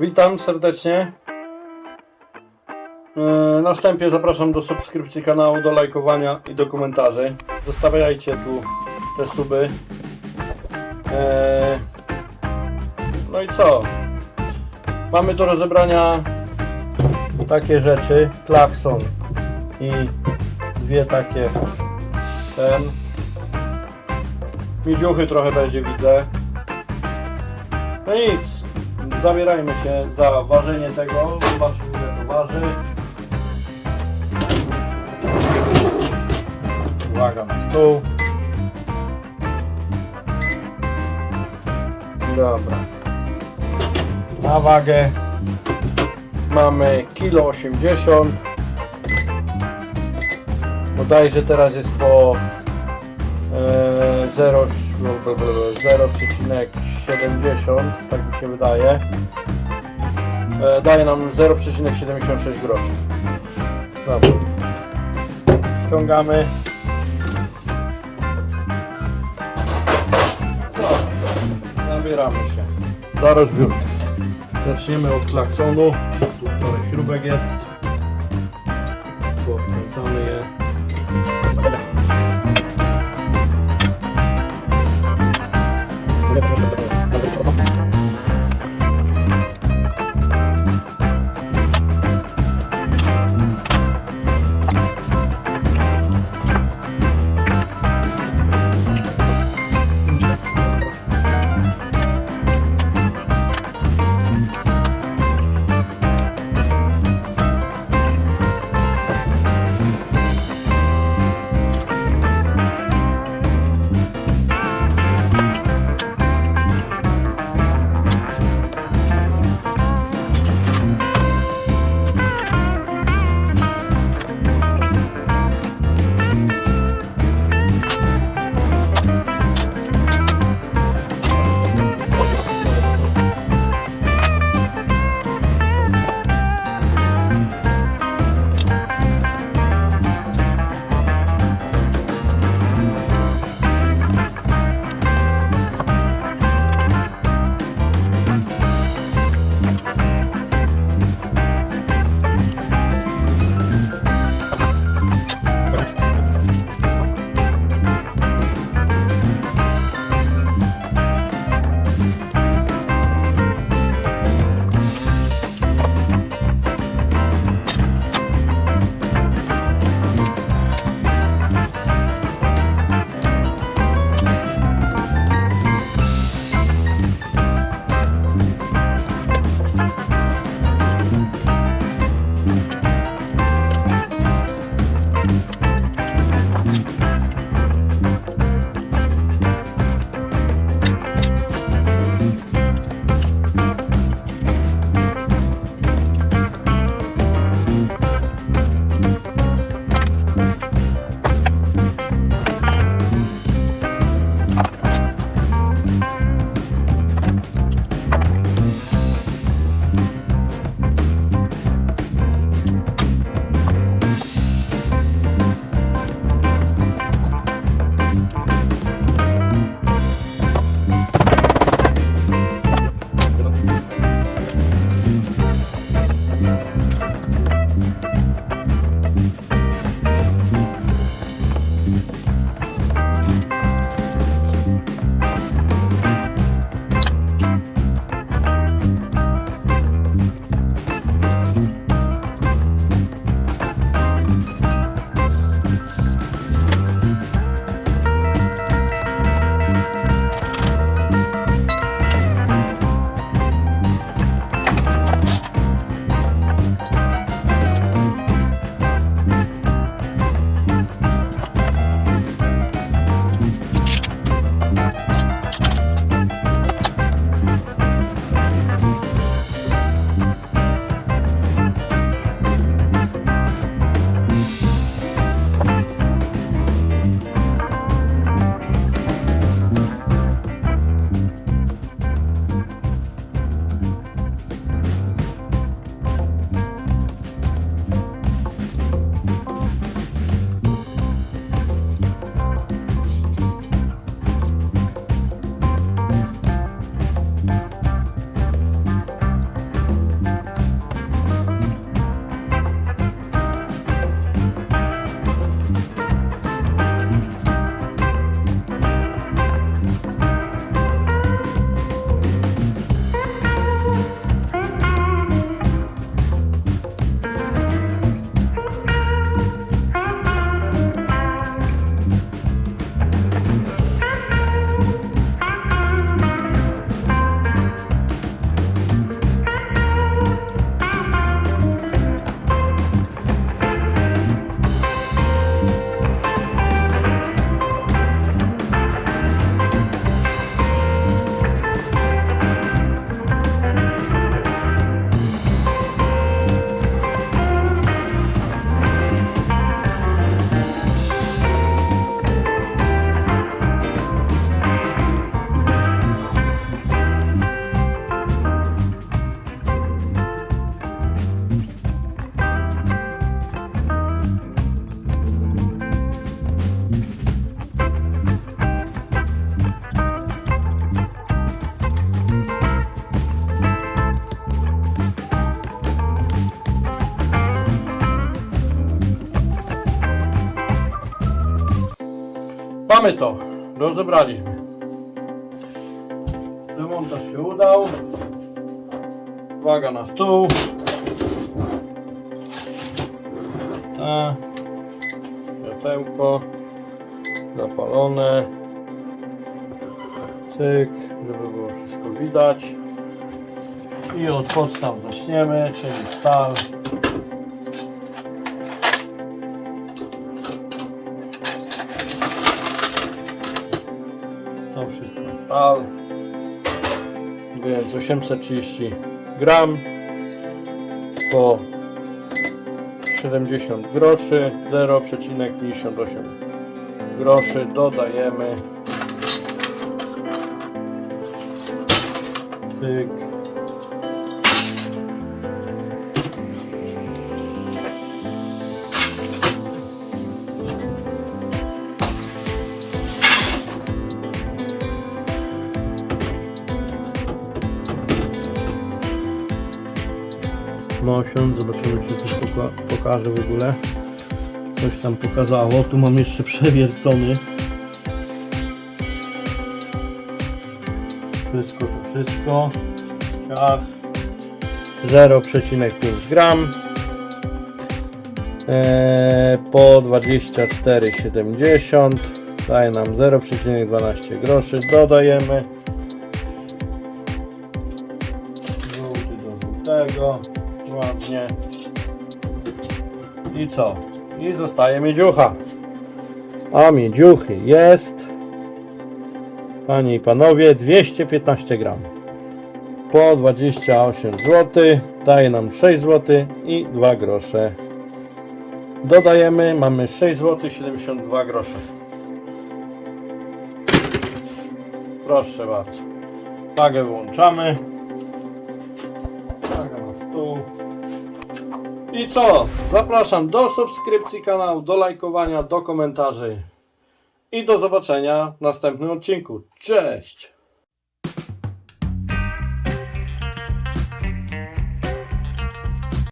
Witam serdecznie. Yy, Na wstępie zapraszam do subskrypcji kanału, do lajkowania i do komentarzy. Zostawiajcie tu te suby. Eee, No i co? Mamy do rozebrania takie rzeczy. Klakson i dwie takie ten. Miedziuchy trochę będzie widzę. No nic, zabierajmy się za ważenie tego. Zobaczmy ile to waży. Uwaga na stół. Dobra. Na wagę mamy kilo 80 Bodajże teraz jest po e, 0 0,70 tak mi się wydaje. E, daje nam 0,76 groszy. Dobra. ściągamy. Co? nabieramy się. Za rozbiórkę zaczniemy od klaksonu. Tu parę śrubek jest. Podkręcamy je mamy to. Rozebraliśmy. Demontaż się udał. Uwaga na stół. A, światełko zapalone. Cyk, żeby było wszystko widać. I od podstaw zaczniemy, czyli stal. To wszystko stal. Więc 830 gram po 70 groszy 0,58 groszy dodajemy cyk Mosiąc, zobaczymy czy coś poka pokaże w ogóle. Coś tam pokazało. Tu mam jeszcze przewiercony. Wszystko to wszystko. Ciach. 0,5 gram. Eee, po 24,70 daje nam 0,12 groszy. Dodajemy żółty do żółtego. Ładnie. I co? I zostaje miedziucha. A miedziuchy jest, panie i panowie, 215 gram. Po 28 zł daje nam 6 zł i 2 grosze. Dodajemy, mamy 6 zł 72 grosze. Proszę bardzo. Wagę wyłączamy. Waga na stół. I co? Zapraszam do subskrypcji kanału, do lajkowania, do komentarzy. I do zobaczenia w następnym odcinku. Cześć!